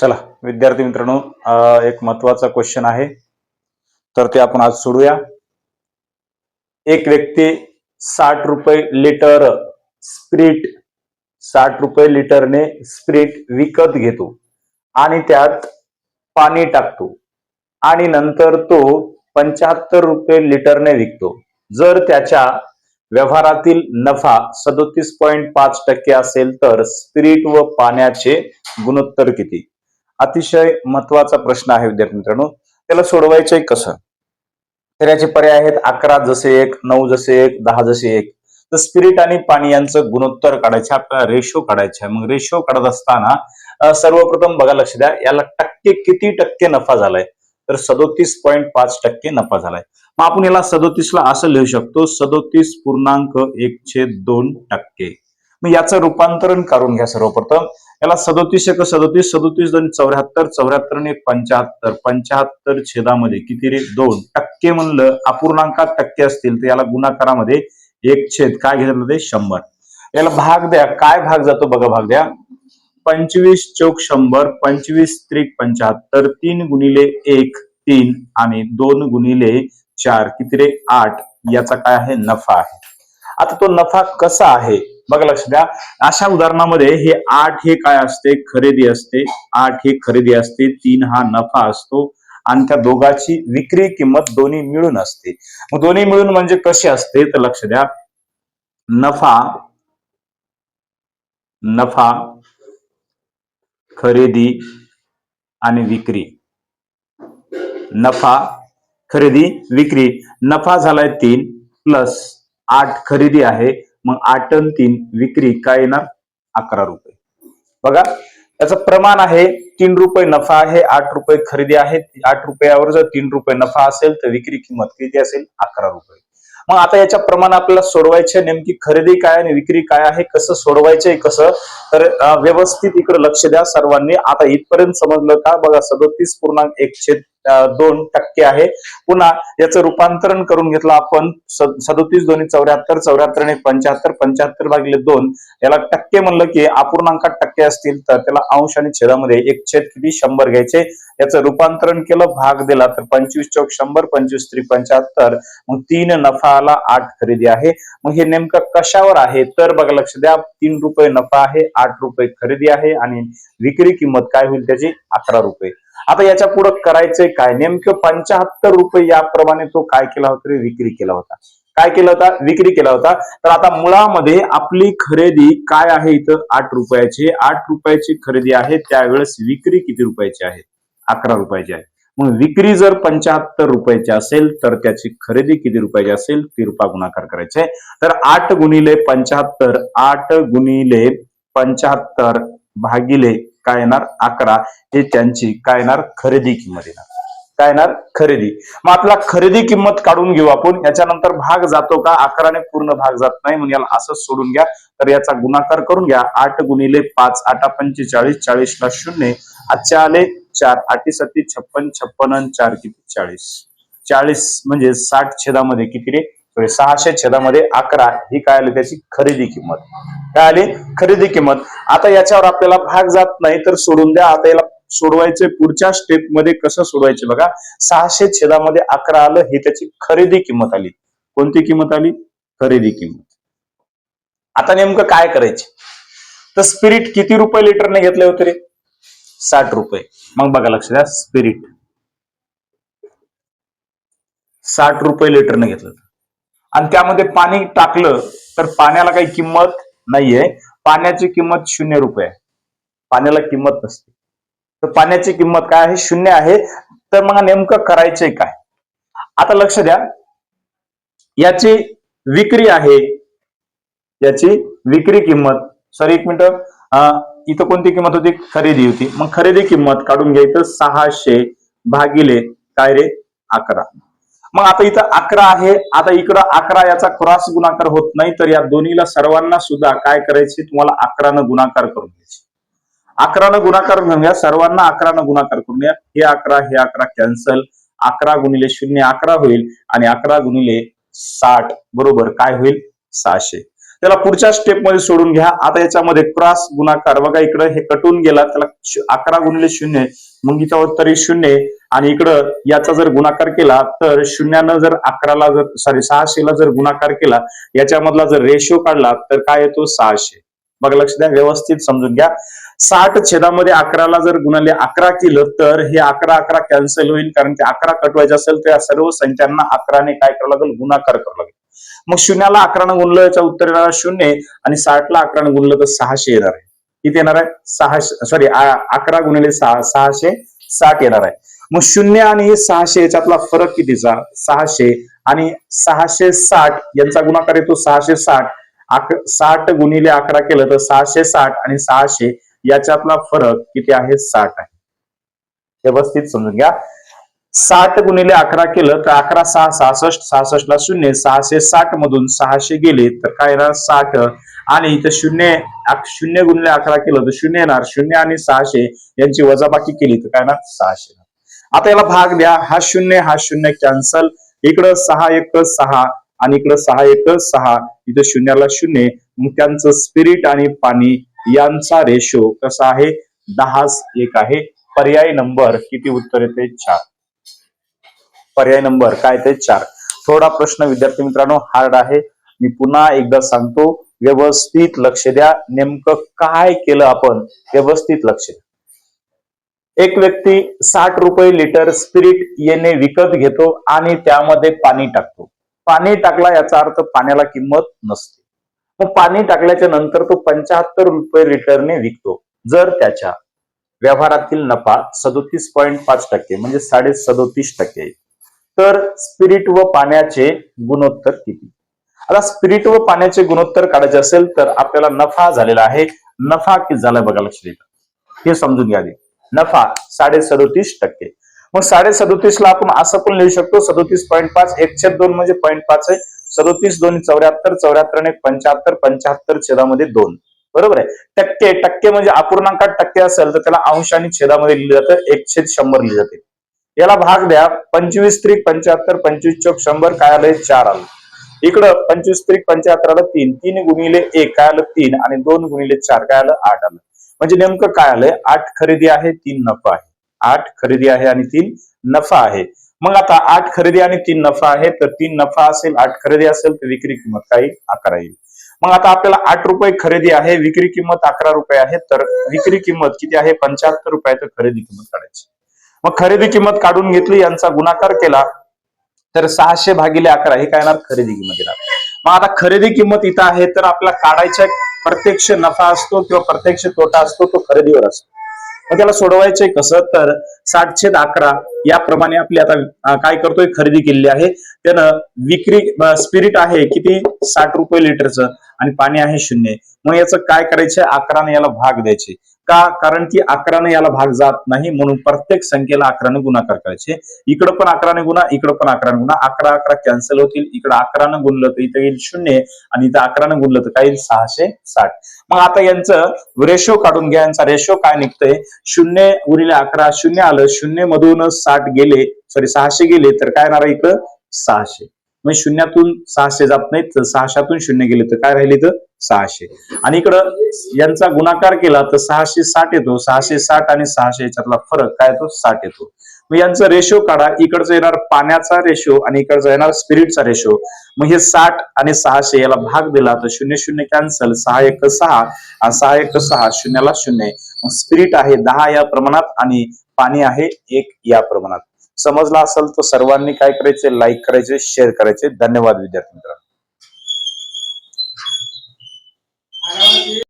चला विद्यार्थी मित्रांनो एक महत्त्वाचा क्वेश्चन आहे. तर ते आपण आज सोडूया. एक व्यक्ती साठ रुपये लिटर स्प्रिट साठ रुपये लिटरने स्प्रिट विकत घेतो आणि त्यात पाणी टाकतो आणि नंतर तो पंच्याहत्तर रुपये लिटरने विकतो. जर त्याच्या व्यवहारातील नफा सदोतीस पॉईंट पाच टक्के असेल तर स्पिरिट व पाण्याचे गुणोत्तर किती? अतिशय महत्त्वाचा प्रश्न आहे विद्यार्थी मित्रांनो. त्याला सोडवायचंय कसं? तर याचे पर्याय आहेत अकरा जसे एक नऊ जसे एक दहा जसे एक. तर स्पिरिट आणि पाणी यांचं गुणोत्तर काढायचं आपल्याला रेशो काढायचा आहे. मग रेशो काढत असताना सर्वप्रथम बघा लक्ष द्या याला टक्के किती टक्के नफा झालाय? तर सदोतीस पॉईंट पाच टक्के नफा झालाय. मग आपण याला सदोतीसला असं लिहू शकतो सदोतीस पूर्णांक एक छेद दोन टक्के. मग याचं रूपांतरण करून घ्या सर्वप्रथम. याला सदोतीस एक सदोतीस सदोतीस दोन चौऱ्याहत्तर चौऱ्याहत्तर आणि पंच्याहत्तर पंच्याहत्तर छेदामध्ये किती रे? दोन. टक्के म्हणलं अपूर्णांकात टक्के असतील तर याला गुणाकारामध्ये एक छेद. काय घेतलं ते? शंभर. याला भाग द्या. काय भाग जातो? बघा भाग द्या. पंचवीस चौक शंभर पंचवीस त्रिक पंच्याहत्तर तीन गुणिले एक तीन आणि दोन गुणिले चार. किती रे? आठ. याचा काय आहे? नफा आहे. आता तो नफा कसा आहे? बघा लक्ष द्या. अशा उदाहरणामध्ये हे आठ हे काय असते? खरेदी असते. आठ हे खरेदी असते. तीन हा नफा असतो. आणि त्या दोघाची विक्री किंमत दोन्ही मिळून असते. मग दोन्ही मिळून म्हणजे कशी असते? तर लक्ष द्या. नफा नफा खरेदी आणि विक्री. नफा खरेदी विक्री. नफा झालाय तीन प्लस आठ खरेदी आहे. मग आठ अन तीन विक्री काय येणार? अकरा रुपये. बघा त्याचं प्रमाण आहे तीन रुपये नफा आहे आठ रुपये खरेदी आहे. आठ रुपयावर जर तीन रुपये नफा असेल तर विक्री किंमत किती असेल? अकरा रुपये. मग आता याच्या प्रमाण आपल्याला सोडवायचे नेमकी खरेदी काय आणि विक्री काय आहे कसं सोडवायचंय कसं? तर व्यवस्थित इकडे लक्ष द्या सर्वांनी. आता इथपर्यंत समजलं का? बघा सदोतीस पूर्णांक एक छेद दोन टक्के आहे. पुन्हा याचं रूपांतरण करून घेतलं आपण सदोतीस दोन्ही चौऱ्याहत्तर चौऱ्याहत्तर आणि पंच्याहत्तर पंच्याहत्तर भागिले दोन याला टक्के म्हणलं की अपूर्णांकात टक्के असतील तर त्याला अंश आणि छेदामध्ये एक छेद किती? शंभर घ्यायचे. याचं रूपांतरण केलं भाग दिला तर पंचवीस चौक शंभर पंचवीस त्रि पंच्याहत्तर मग तीन नफा आला आठ खरेदी आहे. मग हे नेमकं कशावर आहे? तर बघा लक्ष द्या तीन रुपये नफा आहे आठ रुपये खरेदी आहे आणि विक्री किंमत काय होईल त्याची? अकरा रुपये. आता याच्यापुढे करायचंय काय? नेमकं पंच्याहत्तर रुपये याप्रमाणे तो काय केला होता विक्री केला होता. काय केला होता? विक्री केला होता. तर आता मुळामध्ये आपली खरेदी काय आहे इथं? आठ रुपयाची. आठ रुपयाची खरेदी आहे. त्यावेळेस विक्री किती रुपयाची आहे? अकरा रुपयाची आहे. मग विक्री जर पंच्याहत्तर रुपयाची असेल तर त्याची खरेदी किती रुपयाची असेल? ती रुपया गुणाकार करायचे तर आठ गुणिले पंच्याहत्तर आठ गुणिले पंच्याहत्तर भागिले काय येणार? अकरा. हे त्यांची काय येणार? खरेदी किंमत येणार. काय येणार? खरेदी. मग आपला खरेदी किंमत काढून घेऊ आपण. याच्यानंतर भाग जातो का? अकराने पूर्ण भाग जात नाही म्हणून याला असंच सोडून घ्या. तर याचा गुणाकार करून घ्या. आठ गुणिले पाच आठा पंचेचाळीस चाळीसला शून्य. आजचे आले चार आठीसाठी छप्पन छप्पन चार किती? चाळीस. चाळीस म्हणजे साठ छेदामध्ये किती रे? म्हणजे सहाशे छेदामध्ये अकरा ही काय आली? त्याची खरेदी किंमत. काय आली? खरेदी किंमत. आता याच्यावर आपल्याला भाग जात नाही तर सोडून द्या. आता याला सोडवायचे पुढच्या स्टेपमध्ये कसं सोडवायचे बघा. सहाशे छेदामध्ये अकरा आलं ही त्याची खरेदी किंमत आली. कोणती किंमत आली? खरेदी किंमत. आता नेमकं काय करायचे? तर स्पिरिट किती रुपये लिटरने घेतले होते रे? साठ रुपये. मग बघा लक्ष द्या स्पिरिट साठ रुपये लिटरने घेतलं. आणि त्यामध्ये पाणी टाकलं तर पाण्याला काही किंमत नाहीये. पाण्याची किंमत शून्य रुपये आहे. पाण्याला किंमत नसते. तर पाण्याची किंमत काय आहे? शून्य आहे. तर मग नेमकं करायचंय काय? आता लक्ष द्या. याची विक्री आहे. याची विक्री किंमत. सॉरी एक मिनिट. इथं कोणती किंमत होती? खरेदी होती. मग खरेदी किंमत काढून घ्यायचं सहाशे भागिले काय रे? अकरा. मग आता इथं अकरा आहे. आता इकडं अकरा याचा क्रॉस गुणाकार होत नाही तर या दोन्हीला सर्वांना सुद्धा काय करायचे? तुम्हाला अकरानं गुणाकार करून घ्यायचे. अकरानं गुणाकार घेऊन घ्या सर्वांना अकरानं गुणाकार करून घ्या. हे अकरा हे अकरा कॅन्सल. अकरा गुणिले शून्य अकरा होईल आणि अकरा गुणिले साठ. बरोबर काय होईल? सहाशे. त्याला पुढच्या स्टेपमध्ये सोडून घ्या. आता याच्यामध्ये क्रॉस गुणाकार. बघा इकडं हे कटून गेला त्याला अकरा गुणिले शून्य. मग इथं तरी शून्य. आणि इकडं याचा जर गुणाकार केला तर शून्यानं जर अकराला जर सॉरी सहाशेला जर गुणाकार केला याच्यामधला जर रेशो काढला तर काय येतो? सहाशे. बघा लक्ष द्या व्यवस्थित समजून घ्या. साठ छेदामध्ये अकराला जर गुणाले अकरा केलं तर हे अकरा अकरा कॅन्सल होईल. कारण की अकरा कटवायचे असेल तर या सर्व संख्यांना अकराने काय करावं लागेल? गुणाकार करावा लागेल. मग शून्याला अकरानं गुणलं याच्या उत्तर येणार आहे शून्य आणि साठला अकरानं गुणलं तर सहाशे येणार आहे. किती येणार आहे? सहाशे सॉरी अकरा गुणिले सहा सहाशे साठ येणार आहे. मग शून्य आणि सहाशे याच्यातला फरक कितीचा? सहाशे आणि सहाशे साठ यांचा गुणाकार येतो सहाशे साठ. अक साठ गुणिले अकरा केलं तर सहाशे साठ आणि सहाशे याच्यातला फरक किती आहे? साठ आहे. व्यवस्थित समजून घ्या. साठ गुणिले अकरा केलं तर अकरा सहा सहासष्ट सहासष्ट ला शून्य सहाशे साठ मधून सहाशे गेले तर काय येणार? साठ. आणि इथं शून्य शून्य गुणिले अकरा केलं तर शून्य येणार. शून्य आणि सहाशे यांची वजाबाकी केली तर काय येणार? सहाशे आता याला भाग द्या. हा शून्य हा शून्य कॅन्सल इकडं सहा एक सहा. आणि इकडं सहा एक सहा. इथं शून्याला शून्य. मग त्यांचं स्पिरिट आणि पाणी यांचा रेशो कसा आहे? दहा एक आहे. पर्याय नंबर किती उत्तर येते? चार. पर्याय नंबर काय ते चार. थोडा प्रश्न विद्यार्थी मित्रांनो हार्ड आहे. मी पुन्हा एकदा सांगतो व्यवस्थित लक्ष द्या. नेमकं काय केलं आपण? व्यवस्थित लक्ष द्या. एक व्यक्ती साठ रुपये लिटर स्पिरिट येणे विकत घेतो आणि त्यामध्ये पाणी टाकतो. पाणी टाकला याचा अर्थ पाण्याला किंमत नसते. मग पाणी टाकल्याच्या नंतर तो पंचाहत्तर रुपये लिटरने विकतो. जर त्याच्या व्यवहारातील नफा सदोतीस पॉईंट पाच टक्के म्हणजे साडे सदोतीस टक्के तर स्पिरिट व पाण्याचे गुणोत्तर किती? आता स्पिरिट व पाण्याचे गुणोत्तर काढायचे असेल तर आपल्याला नफा झालेला आहे. नफा किती झालाय बघा लक्ष हे समजून घ्या नफा साडे सदोतीस टक्के. मग साडे सदोतीस ला आपण असं पण लिहू शकतो सदोतीस पॉईंट पाच एक छेद दोन म्हणजे पॉईंट पाच आहे. सदोतीस दोन चौऱ्याहत्तर चौऱ्याहत्तर एक पंच्याहत्तर पंच्याहत्तर छेदामध्ये दोन. बरोबर आहे? टक्के टक्के म्हणजे अपूर्णांकात टक्के असेल तर त्याला अंश आणि छेदामध्ये लिहिलं जातं. एक छेद शंभर लिहिले जाते. याला भाग द्या. पंचवीस त्रिक पंच्याहत्तर पंचवीस चौक शंभर काय आलं चार आलं. इकडं पंचवीस त्रिक पंच्याहत्तर आलं तीन. तीन गुणिले एक काय आलं तीन आणि दोन गुणिले चार काय आलं आठ आलं. म्हणजे नेमकं काय आलंय आठ खरेदी आहे तीन नफा आहे. आठ खरेदी आहे आणि तीन नफा आहे. मग आता आठ खरेदी आणि तीन नफा आहे तर तीन नफा असेल आठ खरेदी असेल तर विक्री किंमत काही अकरा येईल. मग आता आपल्याला आठ रुपये खरेदी आहे विक्री किंमत अकरा रुपये आहे तर विक्री किंमत किती आहे? पंच्याहत्तर रुपये तर खरेदी किंमत काढायची. मग खरेदी किंमत काढून घेतली यांचा गुणाकार केला तर सहाशे भागिले अकरा हे काय येणार? खरेदी किंमत येणार. मग आता खरेदी किंमत इथं आहे तर आपला काढायचा प्रत्यक्ष नफा असतो किंवा प्रत्यक्ष तोटा असतो तो खरेदीवर असतो. मग त्याला सोडवायचंय कसं? तर सातशे अकरा याप्रमाणे आपली आता काय करतोय? खरेदी केलेली आहे. त्यानं विक्री स्पिरिट आहे किती? साठ रुपये लिटरचं आणि पाणी आहे शून्य. मग याचं काय करायचं? अकराने याला भाग द्यायचे. का? कारण की अकराने याला भाग जात नाही म्हणून प्रत्येक संख्येला अकराने गुणाकार करायचे. इकडं पण अकराने गुणा इकडं पण अकराने गुणा. अकरा अकरा कॅन्सल होतील. इकडं अकरानं गुणलं तर इथं येईल शून्य आणि इथं अकरानं गुणलं तर काय येईल? सहाशे साठ. मग आता यांचं रेशो काढून घ्या. यांचा रेशो काय निघतंय? शून्य उरले अकरा शून्य आलं शून्य मधून साठ गेले सॉरी सहाशे गेले तर काय येणार इकडं? सहाशे. म्हणजे शून्यातून सहाशे जात नाहीत तर सहाशातून शून्य गेले तर काय राहिले तर सहाशे. आणि इकडं यांचा गुणाकार केला तर सहाशे साठ येतो. सहाशे साठ आणि सहाशे याच्यातला फरक काय येतो? साठ येतो. मग यांचा रेशो काढा. इकडचं येणार पाण्याचा रेशो आणि इकडचा येणार स्पिरिटचा रेशो मग हे साठ आणि सहाशे याला भाग दिला तर शून्य शून्य कॅन्सल सहा एक सहा आणि सहा एक सहा शून्याला शून्य. मग स्पिरिट आहे दहा या प्रमाणात आणि पाणी आहे एक या प्रमाणात. समजला असेल तर सर्वांनी काय करायचे? लाईक करायचे शेअर करायचे. धन्यवाद विद्यार्थी मित्रांनो.